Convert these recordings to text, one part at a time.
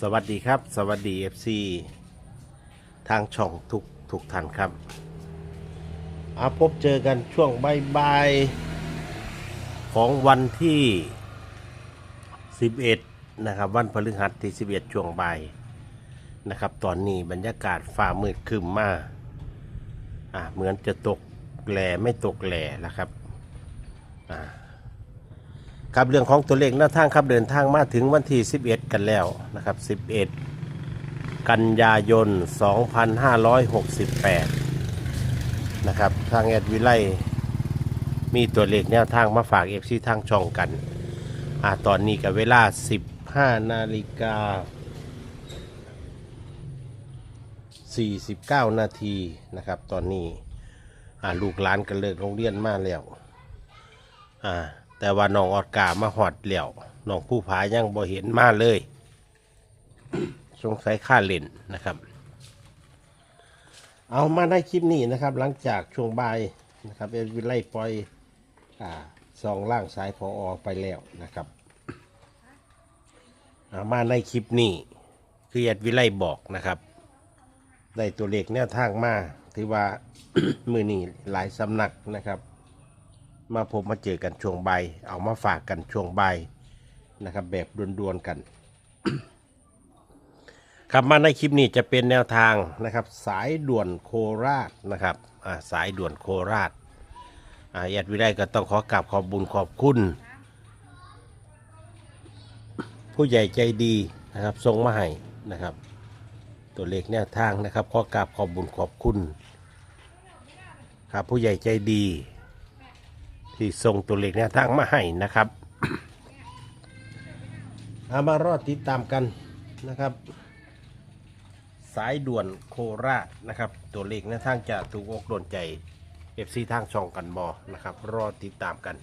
สวัสดีครับ สวัสดี FC ทางช่องทุกทุกท่านครับอาพบเจอกันช่วงบ่ายๆของวันที่ 11 นะครับ วันพฤหัสที่ 11 ช่วงบ่ายนะครับ ตอนนี้บรรยากาศฟ้ามืดคึมมากอ่าเหมือนจะตกแหล่ไม่ตกแหล่แล้วครับอ่า ครับเรื่องของตัวเลขหน้าทางครับเดินทางมาถึงวันที่ 11 กันแล้วนะครับ 11 กันยายน 2568 นะครับทางแอดวิไลมีตัวเลขแนวทางมาฝาก FC ทางช่องกันอ่าตอนนี้กับเวลา 15 นาฬิกา 49 นาทีนะครับ ตอนนี้อ่าลูกหลานกันเลิกโรงเรียนมาแล้วอ่า แต่ว่าน้องออดกามาหอดเหลี่ยวน้องผู้ผายังบ่เห็นมาเลย สงสัยค่าเล่นนะครับ เอามาได้คลิปนี้นะครับ หลังจากช่วงบ่ายนะครับเอ็ดวิไลปล่อยอ่าซองล่างสายพออไปแล้วนะครับเอามาในคลิปนี้คือเอ็ดวิไลบอกนะครับ ได้ตัวเลขแนวทางมาถือว่ามือนี้หลายสำนักนะครับ มาพบมาเจอกันช่วงใบ เอามาฝากกันช่วงใบนะครับ แบบดวนๆกัน ครับมาในคลิปนี้จะเป็นแนวทางนะครับ สายด่วนโคราชนะครับสายด่วนโคราชอาแอดวิได้ก็ต้องขอกราบขอบบุญขอบคุณ ผู้ใหญ่ใจดีนะครับส่งมาให้นะครับ ตัวเลขแนวทางนะครับ ขอกราบขอบบุญขอบคุณ ครับผู้ใหญ่ใจดี ที่ส่งตัวเลขแนวทางมาให้นะครับ เอามารอดติดตามกันนะครับ สายด่วนโคราชนะครับ ตัวเลขแนวทางจะถูกอกโดนใจเอฟซีทางช่องกันบอนะครับ รอติดตามกัน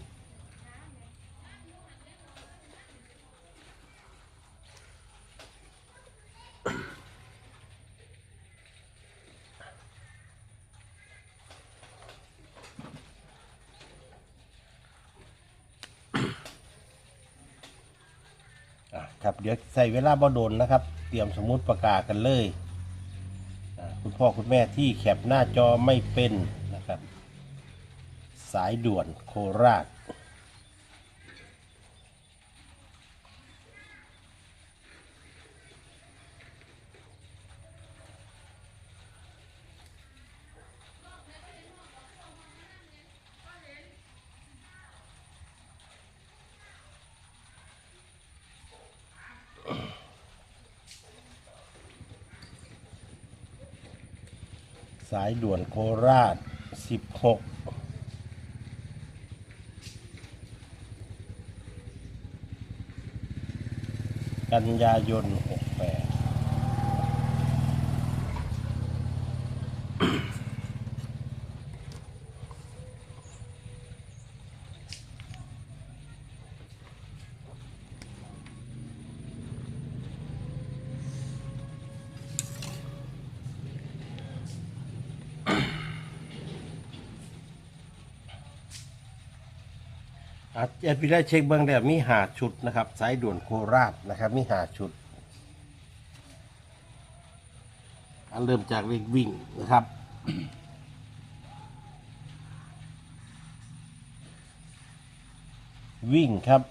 ครับเดี๋ยวใส่เวลาบ่โดนนะครับ เตรียมสมุดประกาศกันเลยอะคุณพ่อคุณแม่ที่แคปหน้าจอไม่เป็นนะครับ สายด่วนโคราช สายด่วนโคราช 16กันยายน 68 อาจจะพี่ได้เช็คเบื้องแล้วมีหาชุดนะครับ สายด่วนโคราชนะครับ มีหาชุดอันเริ่มจากเลขวิ่งนะครับ วิ่งครับ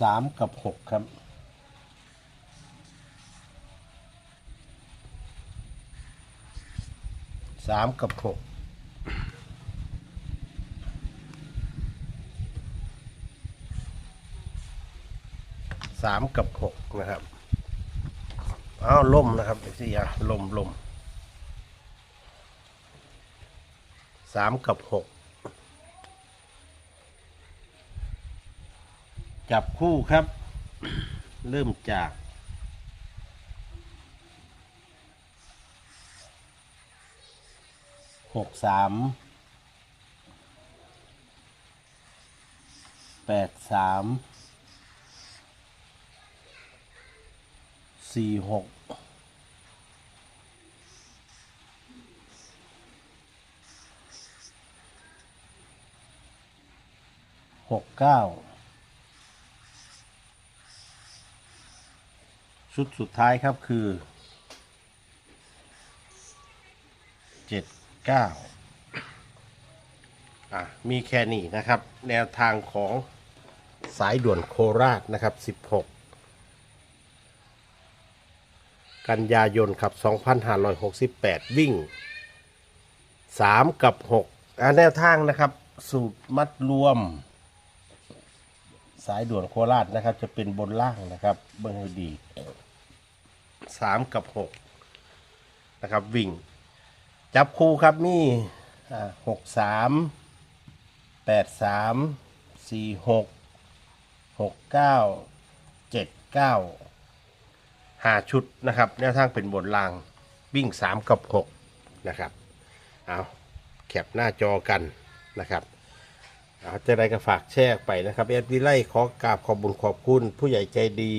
สามกับหกครับสามกับหกามกับหกนะครับอ้าวล่มนะครับไอ้สี่ยลมลมสามกับหกจับคู่ครับ เริ่มจากหกสามแปดสาม สี่หกหกเก้าชุดสุดท้ายครับคือเจ็ดเก้าอะ มีแค่นี้นะครับ แนวทางของสายด่วนโคราชนะครับสิบหก กันยายนครับ 2568 วิ่ง 3 กับ6อะแนวทางนะครับ สูตรมัดรวม สายด่วนโคราชนะครับ จะเป็นบนล่างนะครับเบิ่งให้ดี 3 กับ 6 นะครับ วิ่ง จับคู่ครับมี่หกสามแปดสามสี่หกหกเก้าเจ็ดเก้า หาชุดนะครับแนวทางเป็นบนรางวิ่งสามกับหกนะครับ เอาแคปหน้าจอกันนะครับ เอาจะได้ก็ฝากแชร์ไปนะครับแอดวิไลขอกราบขอบบุญขอบคุณ ผู้ใหญ่ใจดี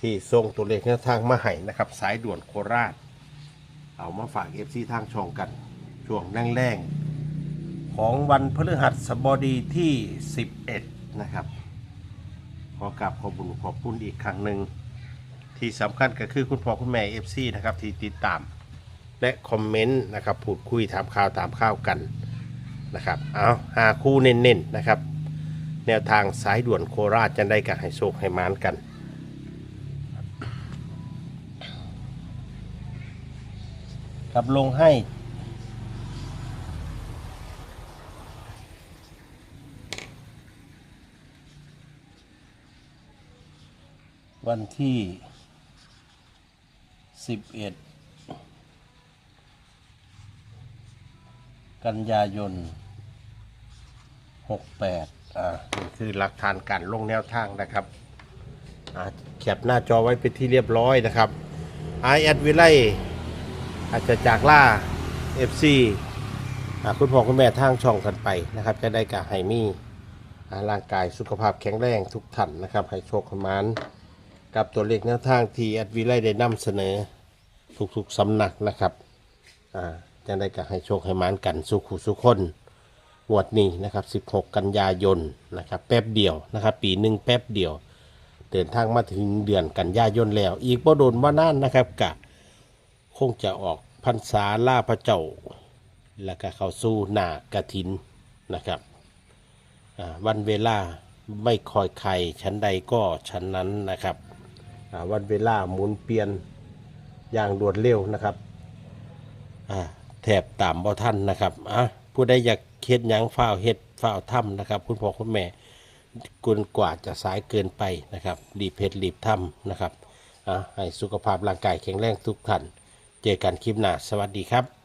ที่ส่งตัวเลขแนวทางมาให้นะครับ สายด่วนโคราช เอามาฝากเอฟซีทางช่องกัน ช่วงแรงๆของวันพฤหัสบดีที่ 11 นะครับ ขอกราบขอบุญขอบคุณอีกครั้งหนึ่ง ที่สำคัญก็คือคุณพ่อคุณแม่เอฟซีนะครับที่ติดตาม และคอมเมนต์นะครับพูดคุยถามข่าวถามข้าวกันนะครับเอาหาคู่เน้นๆนะครับ แนวทางสายด่วนโคราชจะได้กันให้โชคให้มานกัน ครับลงให้ วันที่ สิบเอ็ดกันยายนหกแปดอ่านี่คือหลักฐานการลงแนวทางนะครับอ่าแคปหน้าจอไว้เป็นที่เรียบร้อยนะครับไอแอดวิไลอาจจะจากล่า FC อ่าคุณพ่อคุณแม่ทางช่องกันไปนะครับ จะได้กะให้มีอ่าร่างกายสุขภาพแข็งแรงทุกท่านนะครับ ให้โชคขมานกับตัวเลขแนวทางที่แอดวิไลได้นำเสนอ ทุกๆสำนักนะครับอ่าจะได้กะให้โชคให้มานกันสุขุสุขคนงวดนี้นะครับ 16 กันยายนนะครับแป๊บเดียวนะครับ ปีหนึ่งแป๊บเดียว เดินทางมาถึงเดือนกันยายนแล้ว อีกบ่โดนว่านานนะครับกะคงจะออกพรรษาล่าพระเจ้า แล้วก็เข้าสู่หนากระถินนะครับวันเวลาไม่คอยใครชั้นใดก็ชั้นนั้นนะครับวันเวลาหมุนเปลี่ยน อย่างรวดเร็วนะครับอ่าแถบตามบ่ท่านนะครับอะผู้ใดอยากเฮ็ดหยังฝ้าวเฮ็ดฝ้าวถ้ำนะครับ คุณพ่อคุณแม่กุนกว่าจะสายเกินไปนะครับรีบเฮ็ดรีบถ้ำนะครับอะให้สุขภาพร่างกายแข็งแรงทุกท่านเจอกันคลิปหน้าสวัสดีครับ